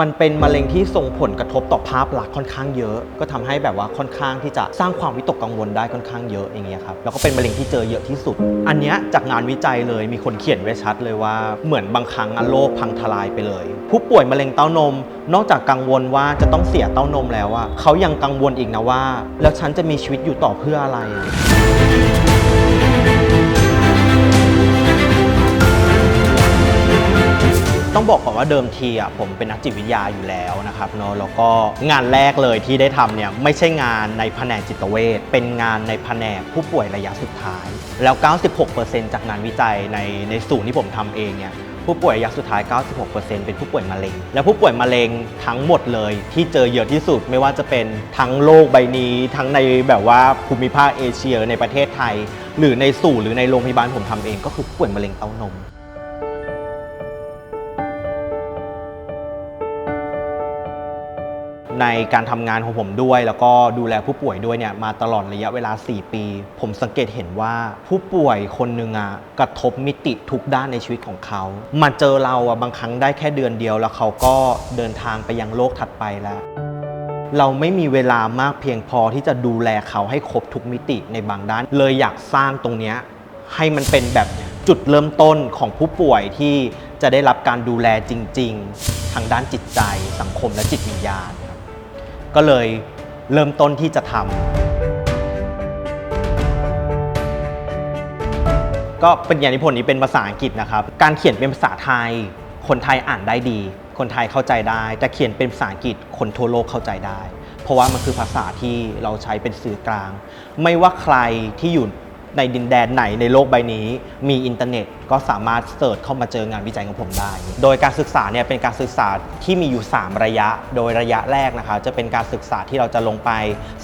มันเป็นมะเร็งที่ส่งผลกระทบต่อภาพลักษณ์ค่อนข้างเยอะ ก็ทำให้แบบว่าค่อนข้างที่จะสร้างความวิตกกังวลได้ค่อนข้างเยอะอย่างเงี้ยครับแล้วก็เป็นมะเร็งที่เจอเยอะที่สุด อันเนี้ยจากงานวิจัยเลยมีคนเขียนไว้ชัดเลยว่าเหมือนบางครั้งอะโลกพังทลายไปเลย ผู้ป่วยมะเร็งเต้านม นอกจากกังวลว่าจะต้องเสียเต้านมแล้วอะเขายังกังวลอีกนะว่า แล้วฉันจะมีชีวิตอยู่ต่อเพื่ออะไร ต้องบอกก่อนว่าเดิมทีอะผมเป็นนักจิตวิทยาอยู่แล้วนะครับเนาะแล้วก็งานแรกเลยที่ได้ทำเนี่ยไม่ใช่งานในแผนกจิตเวชเป็นงานในแผนกผู้ป่วยระยะสุดท้าย แล้ว 96%จากงานวิจัยในในศูนย์ที่ผมทำเองเนี่ยผู้ป่วยระยะสุดท้าย 96%เป็นผู้ป่วยมะเร็ง แล้วผู้ป่วยมะเร็งทั้งหมดเลย ที่เจอเยอะที่สุดไม่ว่าจะเป็นทั้งโลกใบนี้ ทั้งในแบบว่าภูมิภาคเอเชียในประเทศไทย หรือในศูนย์หรือในโรงพยาบาลผมทำเองก็คือผู้ป่วยมะเร็งเต้านม ในการทำงานของผมด้วย แล้วก็ดูแลผู้ป่วยด้วยเนี่ยมาตลอดระยะเวลา 4 ปี ผมสังเกตเห็นว่าผู้ป่วยคนหนึ่งอะกระทบมิติทุกด้านในชีวิตของเขา มาเจอเราอะบางครั้งได้แค่เดือนเดียว แล้วเขาก็เดินทางไปยังโลกถัดไปแล้วเราไม่มีเวลามากเพียงพอที่จะดูแลเขาให้ครบทุกมิติในบางด้าน เลยอยากสร้างตรงนี้ให้มันเป็นแบบจุดเริ่มต้นของผู้ป่วยที่จะได้รับการดูแลจริง ๆ ทางด้านจิตใจ สังคมและจิตวิญญาณ ก็เลยเริ่มต้นที่จะทำก็เป็นยานิพนธ์นี้เป็นภาษาอังกฤษนะครับ การเขียนเป็นภาษาไทย คนไทยอ่านได้ดี คนไทยเข้าใจได้ แต่เขียนเป็นภาษาอังกฤษคนทั่วโลกเข้าใจได้ เพราะว่ามันคือภาษาที่เราใช้เป็นสื่อกลาง ไม่ว่าใครที่อยู่ ในดินแดนไหนในโลกใบนี้ มีอินเทอร์เน็ตก็สามารถเสิร์ชเข้ามาเจองานวิจัยของผมได้ โดยการศึกษาเนี่ยเป็นการศึกษาที่มีอยู่ 3 ระยะ โดยระยะแรกนะคะ จะเป็นการศึกษาที่เราจะลงไป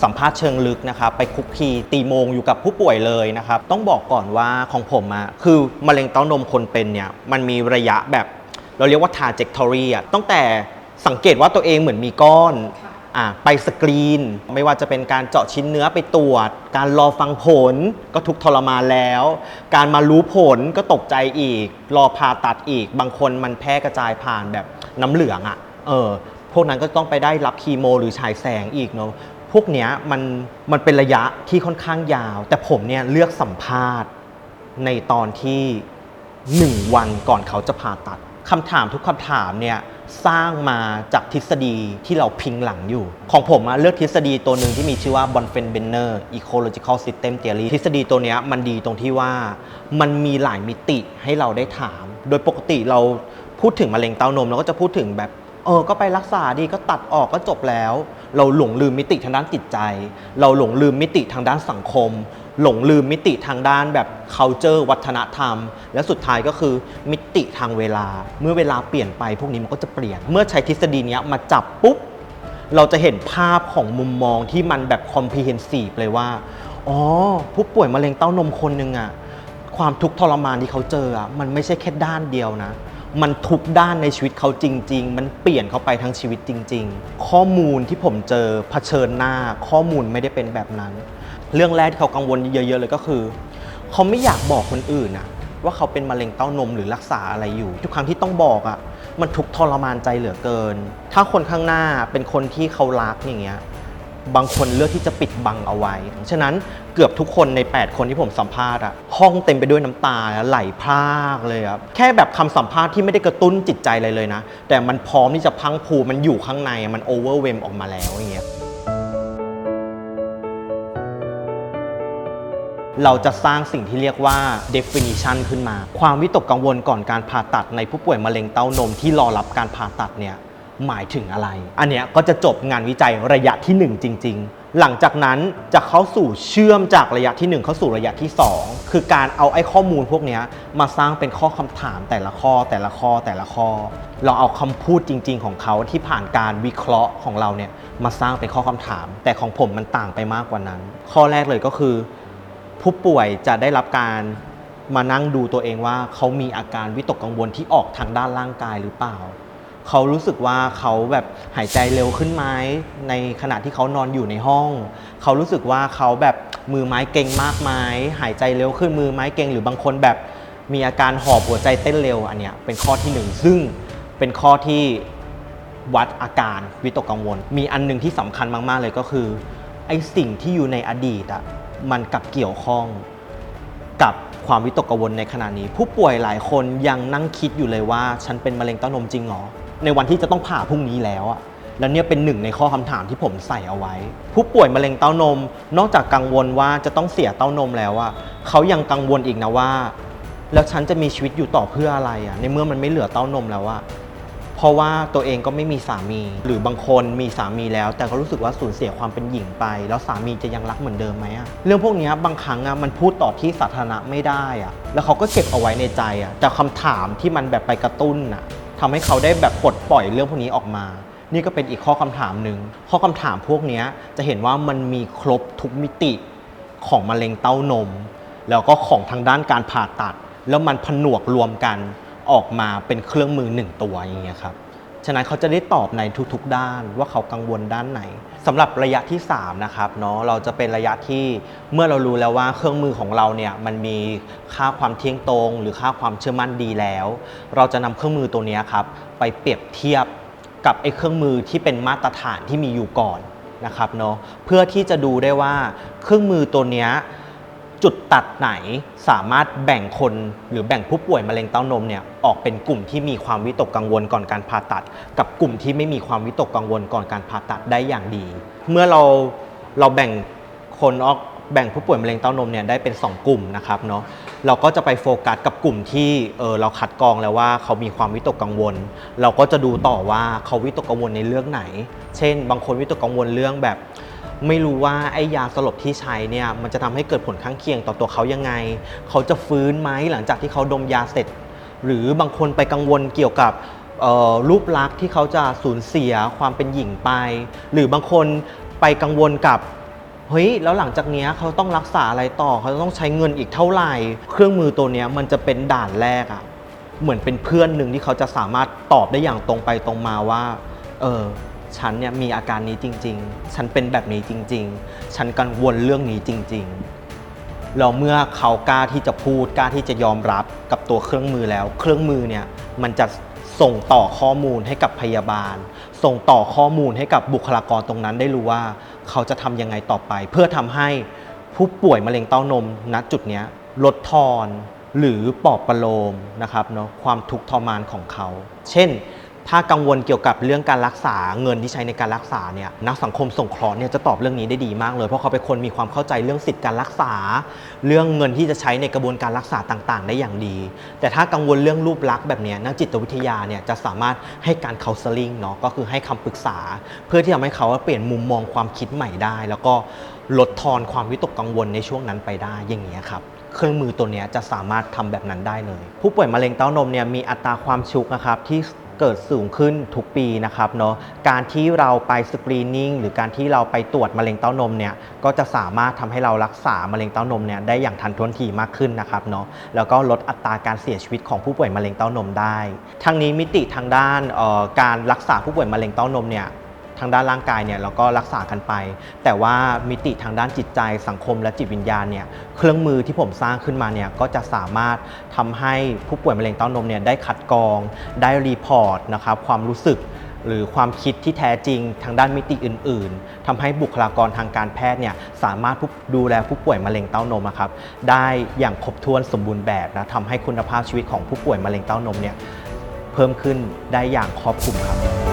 สัมภาษณ์เชิงลึกนะครับไปคุกคีตีโมงอยู่กับผู้ป่วยเลยนะครับต้องบอกก่อนว่าของผมอะคือมะเร็งเต้านมคนเป็นเนี่ยมันมีระยะแบบเราเรียกว่า trajectory อะตั้งแต่สังเกตว่าตัวเองเหมือนมีก้อน ไปสกรีน ไม่ว่าจะเป็นการเจาะชิ้นเนื้อไปตรวจ การรอฟังผลก็ทุกทรมานแล้ว การมารู้ผลก็ตกใจอีก รอผ่าตัดอีก บางคนมันแพร่กระจายผ่านแบบน้ำเหลืองอะ่ะเออพวกนั้นก็ต้องไปได้รับคีโม หรือฉายแสงอีกเนาะพวกเนี้ยมันมันเป็นระยะที่ค่อนข้างยาว แต่ผมเนี่ยเลือกสัมภาษณ์ในตอนที่หนึ่งวันก่อนเขาจะผ่าตัดคำถามทุกคำถามเนี่ย สร้างมาจากทฤษฎีที่เราพิงหลังอยู่ ของผมอะเลือกทฤษฎีตัวหนึ่งที่มีชื่อว่าบอนเฟนเบนเนอร์ ecological system theory ทฤษฎีตัวนี้มันดีตรงที่ว่ามันมีหลายมิติให้เราได้ถาม โดยปกติเราพูดถึงมะเร็งเต้านมเราก็จะพูดถึงแบบเออ ก็ไปรักษาดีก็ตัดออกก็จบแล้ว เราหลงลืมมิติทางด้านจิตใจ เราหลงลืมมิติทางด้านสังคม หลงลืมมิติทางด้านแบบ culture วัฒนธรรม และสุดท้ายก็คือมิติทางเวลา เมื่อเวลาเปลี่ยนไปพวกนี้มันก็จะเปลี่ยน เมื่อใช้ทฤษฎีนี้มาจับปุ๊บ เราจะเห็นภาพของมุมมองที่มันแบบ comprehensive เลยว่า อ๋อ ผู้ป่วยมะเร็งเต้านมคนหนึ่งอะความทุกข์ทรมานที่เขาเจออะมันไม่ใช่แค่ด้านเดียวนะมันทุกด้านในชีวิตเขาจริง ๆ มันเปลี่ยนเขาไปทั้งชีวิตจริง ๆ ข้อมูลที่ผมเจอเผชิญหน้า ข้อมูลไม่ได้เป็นแบบนั้น เรื่องแรกที่เขากังวลเยอะๆเลยก็คือ เขาไม่อยากบอกคนอื่นอะว่าเขาเป็นมะเร็งเต้านมหรือรักษาอะไรอยู่ ทุกครั้งที่ต้องบอกอะมันทุกทรมานใจเหลือเกิน ถ้าคนข้างหน้าเป็นคนที่เขารักอย่างเงี้ยบางคนเลือกที่จะปิดบังเอาไว้ ฉะนั้นเกือบทุกคนใน 8 คนที่ผมสัมภาษณ์อะห้องเต็มไปด้วยน้ำตาไหลพรากเลยครับ แค่แบบคำสัมภาษณ์ที่ไม่ได้กระตุ้นจิตใจอะไรเลยนะ แต่มันพร้อมที่จะพังพูมันอยู่ข้างใน มันโอเวอร์เวมออกมาแล้วอย่างเงี้ย เราจะสร้างสิ่งที่เรียกว่า definition ขึ้นมา ความวิตกกังวลก่อนการผ่าตัดในผู้ป่วยมะเร็งเต้านมที่รอรับการผ่าตัดเนี่ยหมายถึงอะไร อันเนี้ยก็จะจบงานวิจัยระยะที่ 1 จริง ๆ หลังจากนั้นจะเข้าสู่เชื่อมจากระยะที่ 1 เข้าสู่ระยะที่ 2 คือการเอาไอ้ข้อมูลพวกเนี้ยมาสร้างเป็นข้อคำถามแต่ละข้อแต่ละข้อแต่ละข้อ เราเอาคำพูดจริง ๆ ของเขาที่ผ่านการวิเคราะห์ของเราเนี่ยมาสร้างเป็นข้อคำถาม แต่ของผมมันต่างไปมากกว่านั้น ข้อแรกเลยก็คือ ผู้ป่วยจะได้รับการมานั่งดูตัวเองว่าเขามีอาการวิตกกังวลที่ออกทางด้านร่างกายหรือเปล่า เขารู้สึกว่าเขาแบบหายใจเร็วขึ้นไหมในขณะที่เขานอนอยู่ในห้อง เขารู้สึกว่าเขาแบบมือไม้เก่งมากไหมหายใจเร็วขึ้นมือไม้เก่งหรือบางคนแบบมีอาการหอบหัวใจเต้นเร็วอันเนี้ยเป็นข้อที่หนึ่งซึ่งเป็นข้อที่วัดอาการวิตกกังวล มีอันหนึงที่สำคัญมาก ๆ เลยก็คือไอ้สิ่งที่อยู่ในอดีตอะ มันกลับเกี่ยวข้องกับความวิตกกังวลในขณะนี้ ผู้ป่วยหลายคนยังนั่งคิดอยู่เลยว่า ฉันเป็นมะเร็งเต้านมจริงหรอ ในวันที่จะต้องผ่าพรุ่งนี้แล้วอะแล้วเนี่ยเป็นหนึ่งในข้อคำถามที่ผมใส่เอาไว้ ผู้ป่วยมะเร็งเต้านม นอกจากกังวลว่าจะต้องเสียเต้านมแล้วอะเขายังกังวลอีกนะว่า แล้วฉันจะมีชีวิตอยู่ต่อเพื่ออะไรอะในเมื่อมันไม่เหลือเต้านมแล้วอะ เพราะว่าตัวเองก็ไม่มีสามี หรือบางคนมีสามีแล้ว แต่ก็รู้สึกว่าสูญเสียความเป็นหญิงไป แล้วสามีจะยังรักเหมือนเดิมไหมอะเรื่องพวกนี้บางครั้งอะมันพูดต่อที่สาธารณะไม่ได้อะแล้วเขาก็เก็บเอาไว้ในใจอะแต่คำถามที่มันแบบไปกระตุ้นอะทำให้เขาได้แบบปลดปล่อยเรื่องพวกนี้ออกมา นี่ก็เป็นอีกข้อคำถามหนึ่งข้อคำถามพวกนี้จะเห็นว่ามันมีครบทุกมิติของมะเร็งเต้านม แล้วก็ของทางด้านการผ่าตัด แล้วมันผนวกรวมกัน ออกมาเป็นเครื่องมือหนึ่งตัวอย่างเงี้ยครับฉะนั้นเขาจะได้ตอบในทุกๆด้านว่าเขากังวลด้านไหนสำหรับระยะที่3นะครับเนาะเราจะเป็นระยะที่เมื่อเรารู้แล้วว่าเครื่องมือของเราเนี่ยมันมีค่าความเที่ยงตรง หรือค่าความเชื่อมั่นดีแล้ว เราจะนำเครื่องมือตัวนี้ครับไปเปรียบเทียบกับไอ้เครื่องมือที่เป็นมาตรฐานที่มีอยู่ก่อนนะครับเนาะเพื่อที่จะดูได้ว่าเครื่องมือตัวเนี้ย จุดตัดไหนสามารถแบ่งคนหรือแบ่งผู้ป่วยมะเร็งเต้านมเนี่ยออกเป็นกลุ่มที่มีความวิตกกังวลก่อนการผ่าตัด กับกลุ่มที่ไม่มีความวิตกกังวลก่อนการผ่าตัดได้อย่างดี เมื่อเราเราแบ่งคนออกแบ่งผู้ป่วยมะเร็งเต้านมเนี่ยได้เป็น 2 กลุ่มนะครับเนาะเราก็จะไปโฟกัสกับกลุ่มที่เออเราคัดกรองแล้วว่าเขามีความวิตกกังวล เราก็จะดูต่อว่าเขาวิตกกังวลในเรื่องไหน เช่น บางคนวิตกกังวลเรื่องแบบ ไม่รู้ว่าไอ้ยาสลบที่ใช้เนี่ยมันจะทำให้เกิดผลข้างเคียงต่อตัวเขายังไง เขาจะฟื้นไหมหลังจากที่เขาดมยาเสร็จ หรือบางคนไปกังวลเกี่ยวกับรูปลักษณ์ที่เขาจะสูญเสียความเป็นหญิงไป หรือบางคนไปกังวลกับเฮ้ยแล้วหลังจากนี้เขาต้องรักษาอะไรต่อเขาต้องใช้เงินอีกเท่าไหร่ เครื่องมือตัวนี้มันจะเป็นด่านแรกอะเหมือนเป็นเพื่อนหนึ่งที่เขาจะสามารถตอบได้อย่างตรงไปตรงมาว่าเออ ฉันเนี่ยมีอาการนี้จริง ๆ ฉันเป็นแบบนี้จริง ๆ ฉันกังวลเรื่องนี้จริง ๆ เราเมื่อเขากล้าที่จะพูดกล้าที่จะยอมรับกับตัวเครื่องมือแล้ว เครื่องมือเนี่ยมันจะส่งต่อข้อมูลให้กับพยาบาล ส่งต่อข้อมูลให้กับบุคลากรตรงนั้นได้รู้ว่า เขาจะทำยังไงต่อไป เพื่อทำให้ผู้ป่วยมะเร็งเต้านมณจุดนี้ลดทอนหรือปลอบประโลมนะครับเนาะความทุกข์ทรมานของเขา เช่น ถ้ากังวลเกี่ยวกับเรื่องการรักษาเงินที่ใช้ในการรักษาเนี่ยนักสังคมสงเคราะห์เนี่ยจะตอบเรื่องนี้ได้ดีมากเลย เพราะเขาเป็นคนมีความเข้าใจเรื่องสิทธิการรักษา เรื่องเงินที่จะใช้ในกระบวนการรักษาต่างๆ ได้อย่างดี แต่ถ้ากังวลเรื่องรูปลักษณ์แบบนี้นักจิตวิทยาเนี่ยจะสามารถให้การ counseling เนาะก็คือให้คำปรึกษา เพื่อที่ทำให้เขาเปลี่ยนมุมมองความคิดใหม่ได้ แล้วก็ลดทอนความวิตกกังวลในช่วงนั้นไปได้อย่างนี้ครับเครื่องมือตัวนี้จะสามารถทำแบบนั้นได้เลย ผู้ป่วยมะเร็งเต้านมเนี่ยมีอัตราความชุกนะครับที่ เกิดสูงขึ้นทุกปีนะครับเนาะการที่เราไปสกรีนนิ่งหรือการที่เราไปตรวจมะเร็งเต้านมเนี่ยก็จะสามารถทำให้เรารักษามะเร็งเต้านมเนี่ยได้อย่างทันท่วงทีมากขึ้นนะครับเนาะแล้วก็ลดอัตราการเสียชีวิตของผู้ป่วยมะเร็งเต้านมได้ ทั้งนี้มิติทางด้านออการรักษาผู้ป่วยมะเร็งเต้านมเนี่ย ทางด้านร่างกายเนี่ยเราก็รักษากันไป แต่ว่ามิติทางด้านจิตใจสังคมและจิตวิญญาณเนี่ยเครื่องมือที่ผมสร้างขึ้นมาเนี่ยก็จะสามารถทำให้ผู้ป่วยมะเร็งเต้านมเนี่ยได้คัดกรอง ได้รีพอร์ตนะครับความรู้สึกหรือความคิดที่แท้จริงทางด้านมิติอื่น ๆทำให้บุคลากรทางการแพทย์เนี่ยสามารถผู้ดูแลผู้ป่วยมะเร็งเต้านมครับได้อย่างครบถ้วนสมบูรณ์แบบนะทำให้คุณภาพชีวิตของผู้ป่วยมะเร็งเต้านมเนี่ยเพิ่มขึ้นได้อย่างครอบคลุมครับ